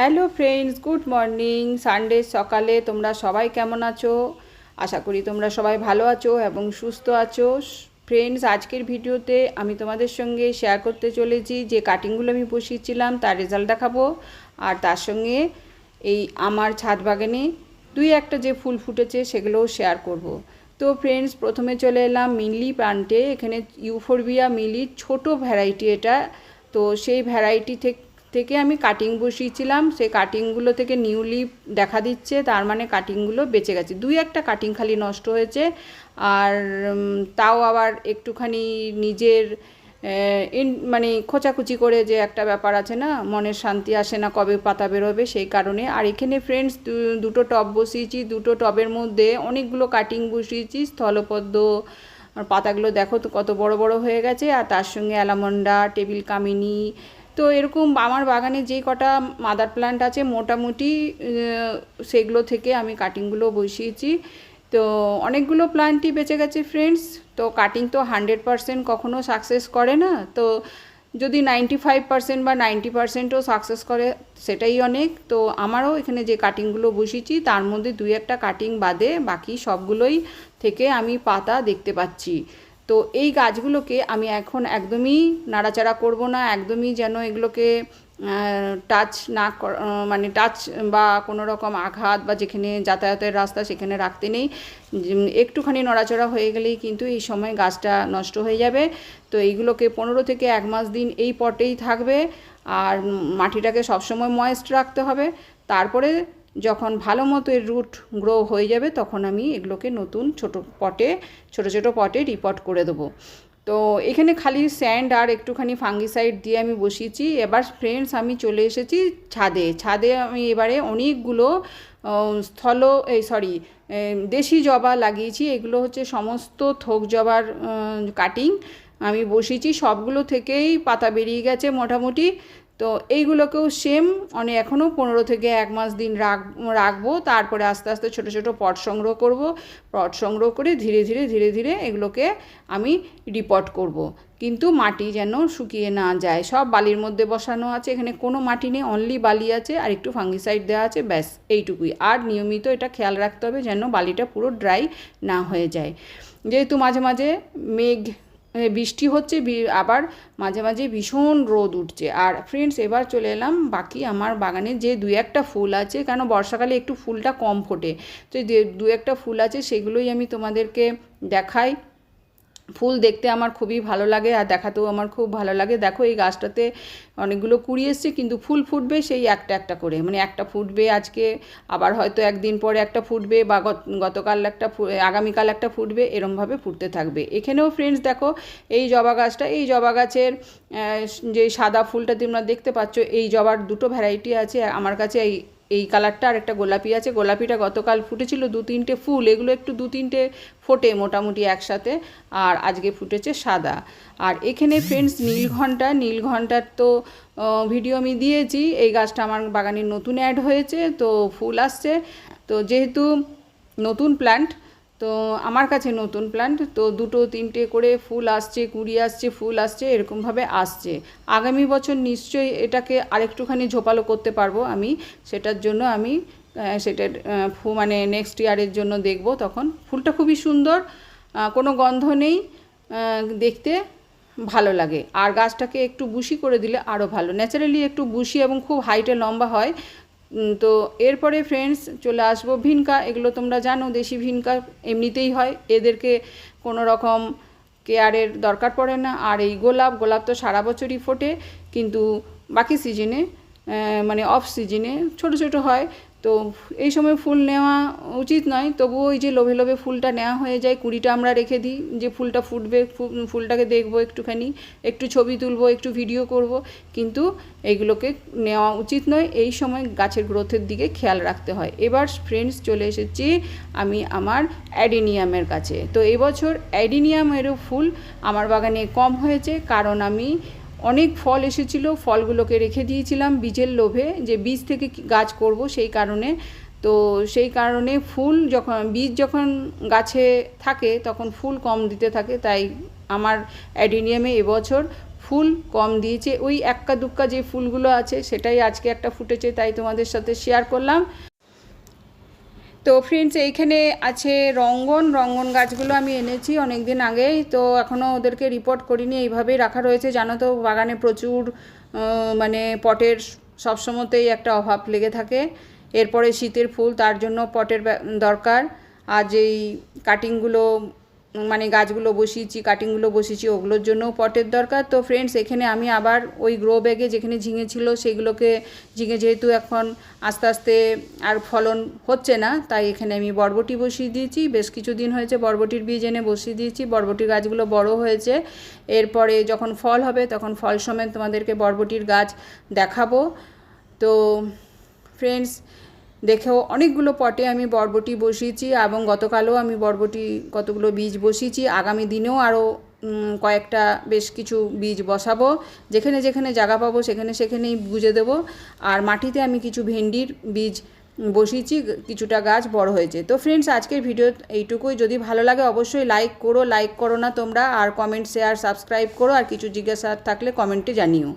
Hello friends, good morning. Sunday সকালে তোমরা সবাই কেমন আছো? আশা করি তোমরা সবাই ভালো আছো এবং সুস্থ আছো। ফ্রেন্ডস, আজকের ভিডিওতে আমি তোমাদের সঙ্গে শেয়ার করতে চলেছি যে কাটিংগুলো আমি বসিয়েছিলাম, তার রেজাল্ট দেখাবো। আর তার সঙ্গে এই আমার ছাদ বাগানে দুই একটা যে ফুল ফুটেছে সেগুলোও শেয়ার করব। তো ফ্রেন্ডস, প্রথমে চলে এলাম মিলি প্লান্টে। এখানে ইউফোরবিয়া মিলি ছোট ভ্যারাইটি এটা। তো সেই ভ্যারাইটি থেকে থেকে আমি কাটিং বসিয়েছিলাম, সেই কাটিংগুলো থেকে নিউ লিপ দেখা দিচ্ছে, তার মানে কাটিংগুলো বেঁচে গেছে। দুই একটা কাটিং খালি নষ্ট হয়েছে, আর তাও আবার একটুখানি নিজের মানে খোঁচাখুচি করে যে একটা ব্যাপার আছে না, মনের শান্তি আসে না কবে পাতা বেরোবে, সেই কারণে। আর এখানে ফ্রেন্ডস দুটো টব বসিয়েছি, দুটো টবের মধ্যে অনেকগুলো কাটিং বসিয়েছি, স্থলপদ্ম, আর পাতাগুলো দেখো তো কত বড় বড় হয়ে গেছে, আর তার সঙ্গে অ্যালামন্ডা টেবিল কামিনী তো এরকম আমার বাগানে যে কটা মাদার প্ল্যান্ট আছে, মোটামুটি সেগুলো থেকে আমি কাটিংগুলো বসিয়েছি। তো অনেকগুলো প্ল্যান্টই বেঁচে গেছে ফ্রেন্ডস তো কাটিং তো হান্ড্রেড পারসেন্ট কখনও সাকসেস করে না। তো যদি নাইনটি ফাইভ পার্সেন্ট বা নাইনটি পার্সেন্টও সাকসেস করে, সেটাই অনেক। তো আমারও এখানে যে কাটিংগুলো বসিয়েছি, তার মধ্যে দুই একটা কাটিং বাদে বাকি সবগুলোই থেকে আমি পাতা দেখতে পাচ্ছি। তো এই গাছগুলোকে আমি এখন একদমই নাড়াচাড়া করব না, একদমই যেন এগুলোকে টাচ না মানে টাচ বা কোনো রকম আঘাত বা যেখানে যাতায়াতের রাস্তা সেখানে রাখতে নেই। একটুখানি নড়াচড়া হয়ে গেলেই কিন্তু এই সময় গাছটা নষ্ট হয়ে যাবে। তো এইগুলোকে পনেরো থেকে এক মাস দিন এই পটেই থাকবে। আর মাটিটাকে সবসময় ময়েস্ট রাখতে হবে। তারপরে যখন ভালো মতো এর রুট গ্রো হয়ে যাবে, তখন আমি এগুলোকে নতুন ছোট পটে, ছোট ছোট পটে রিপোর্ট করে দেবো। তো এখানে খালি স্যান্ড আর একটুখানি ফাঙ্গিসাইড দিয়ে আমি বসিয়েছি। এবার ফ্রেন্ডস আমি চলে এসেছি ছাদে। ছাদে আমি এবারে অনেকগুলো স্থল, এই সরি দেশি জবা লাগিয়েছি। এগুলো হচ্ছে সমস্ত থোক জবার কাটিং আমি বসিয়েছি। সবগুলো থেকেই পাতা বেরিয়ে গেছে মোটামুটি। তো এইগুলোকেও সেম মানে এখনও পনেরো থেকে এক মাস দিন রাখ, রাখব, তারপরে আস্তে আস্তে ছোট ছোট পট সংগ্রহ করব, পট সংগ্রহ করে ধীরে ধীরে ধীরে ধীরে এগুলোকে আমি রিপোর্ট করব। কিন্তু মাটি যেন শুকিয়ে না যায়, সব বালির মধ্যে বসানো আছে, এখানে কোনো মাটি নেই অনলি বালি আছে, আর একটু ফাঙ্গিসাইড দেওয়া আছে, ব্যাস, এইটুকুই আর নিয়মিত এটা খেয়াল রাখতে হবে যেন বালিটা পুরো ড্রাই না হয়ে যায় যেহেতু মাঝে মাঝে মেঘ বৃষ্টি হচ্ছে আবার মাঝে মাঝে ভীষণ রোদ উঠছে। আর ফ্রেন্ডস এবার চলে এলাম বাকি আমার বাগানে যে দু একটা ফুল আছে, কেন বর্ষাকালে একটু ফুলটা কম ফোটে। তো দু একটা ফুল আছে, সেগুলোই আমি তোমাদেরকে দেখাই। ফুল দেখতে আমার খুবই ভালো লাগে আর দেখাতেও আমার খুব ভালো লাগে। দেখো এই গাছটাতে অনেকগুলো কুড়ি এসছে, কিন্তু ফুল ফুটবে সেই একটা একটা করে। মানে একটা ফুটবে আজকে, আবার হয়তো একদিন পরে একটা ফুটবে বা গত- গতকাল একটা আগামীকাল একটা ফুটবে, এরমভাবে ফুটতে থাকবে। এখানেও ফ্রেন্ডস দেখো, এই জবা গাছটা, এই জবা গাছের যে সাদা ফুলটা তোমরা দেখতে পাচ্ছ, এই জবার দুটো ভ্যারাইটি আছে। আমার কাছে এই এই কালারটা আর একটা গোলাপি আছে। গোলাপিটা গতকাল ফুটেছিল দু তিনটে ফুল, এগুলো একটু দু তিনটে ফোটে মোটামুটি একসাথে আর আজকে ফুটেছে সাদা। আর এখানে ফ্রেন্ডস নীলঘণ্টা নীলঘণ্টার তো ভিডিও আমি দিয়েছি। এই গাছটা আমার বাগানে নতুন অ্যাড হয়েছে, তো ফুল আসছে। তো যেহেতু নতুন প্ল্যান্ট তো আমার কাছে নতুন প্ল্যান্ট তো দুটো তিনটে করে ফুল আসছে, কুড়ি আসছে, ফুল আসছে, এরকমভাবে আসছে। আগামী বছর নিশ্চয়ই এটাকে আরেকটুখানি ঝোপালো করতে পারব আমি। সেটার জন্য আমি সেটার ফু মানে নেক্সট ইয়ারের জন্য দেখব তখন। ফুলটা খুবই সুন্দর কোনো গন্ধ নেই দেখতে ভালো লাগে। আর গাছটাকে একটু বুশি করে দিলে আরও ভালো। ন্যাচারালি একটু বুশি এবং খুব হাইটে লম্বা হয় তো এরপরে ফ্রেন্ডস চলে আসব। ভিনকা, এগুলো তোমরা জানো, দেশি ভিনকা এমনিতেই হয়। এদেরকে কোনো রকম কেয়ারের দরকার পড়ে না। আর এই গোলাপ গোলাপ তো সারা বছরই ফোটে, কিন্তু বাকি সিজনে মানে অফ সিজনে ছোট ছোট হয়। তো এই সময় ফুল নেওয়া উচিত নয়, তবুও ওই যে লোভে লোভে ফুলটা নেওয়া হয়ে যায়, কুড়িটা আমরা রেখে দিই, যে ফুলটা ফুটবে ফুলটাকে দেখব একটুখানি, একটু ছবি তুলবো, একটু ভিডিও করব, কিন্তু এইগুলোকে নেওয়া উচিত নয়, এই সময় গাছের গ্রোথের দিকে খেয়াল রাখতে হয়। এবার ফ্রেন্ডস চলে এসেছি আমি আমার অ্যাডিনিয়ামের কাছে। তো এবছর অ্যাডিনিয়ামেরও ফুল আমার বাগানে কম হয়েছে, কারণ আমি অনেক ফল এসেছিল, ফলগুলোকে রেখে দিয়েছিলাম বীজের লোভে, যে বীজ থেকে গাছ করব সেই কারণে। তো সেই কারণে ফুল যখন, বীজ যখন গাছে থাকে তখন ফুল কম দিতে থাকে, তাই আমার অ্যাডিনিয়ামে এবছর ফুল কম দিয়েছে। ওই এক্কা দুক্কা যে ফুলগুলো আছে সেটাই আজকে একটা ফুটেছে, তাই তোমাদের সাথে শেয়ার করলাম। তো ফ্রেন্ডস এইখানে আছে রঙ্গন। রঙ্গন গাছগুলো আমি এনেছি অনেক দিন আগেই। তো এখনও ওদেরকে রিপোর্ট করিনি, এইভাবেই রাখা রয়েছে। জানো তো, বাগানে প্রচুর মানে পটের সবসময়তেই একটা অভাব লেগে থাকে। এরপরে শীতের ফুল, তার জন্য পটের দরকার। আর যেই কাটিংগুলো মানে গাছগুলো বসিয়েছি কাটিংগুলো বসিয়েছি, ওগুলোর জন্যও পটের দরকার। তো ফ্রেন্ডস এখানে আমি আবার ওই গ্রো ব্যাগে যেখানে ঝিঙে ছিল সেগুলোকে, ঝিঙে যেহেতু এখন আস্তে আস্তে আর ফলন হচ্ছে না, তাই এখানে আমি বরবটি বসিয়ে দিয়েছি। বেশ কিছুদিন হয়েছে বরবটির বীজ এনে বসিয়ে দিয়েছি। বরবটির গাছগুলো বড় হয়েছে। এরপরে যখন ফল হবে, তখন ফল সমেত তোমাদেরকে বরবটির গাছ দেখাবো। তো ফ্রেন্ডস দেখেও অনেকগুলো পটে আমি বরবটি বসিয়েছি এবং গতকালও আমি বরবটি কতগুলো বীজ বসিয়েছি। আগামী দিনেও আরও কয়েকটা বেশ কিছু বীজ বসাবো। যেখানে যেখানে জায়গা পাবো সেখানে সেখানেই গুজে দেবো। আর মাটিতে আমি কিছু ভেন্ডির বীজ বসিয়েছি, কিছুটা গাছ বড় হয়েছে। তো ফ্রেন্ডস আজকের ভিডিও এইটুকুই। যদি ভালো লাগে অবশ্যই লাইক করো লাইক করো না তোমরা। আর কমেন্ট শেয়ার সাবস্ক্রাইব করো। আর কিছু জিজ্ঞাসা থাকলে কমেন্টে জানিও।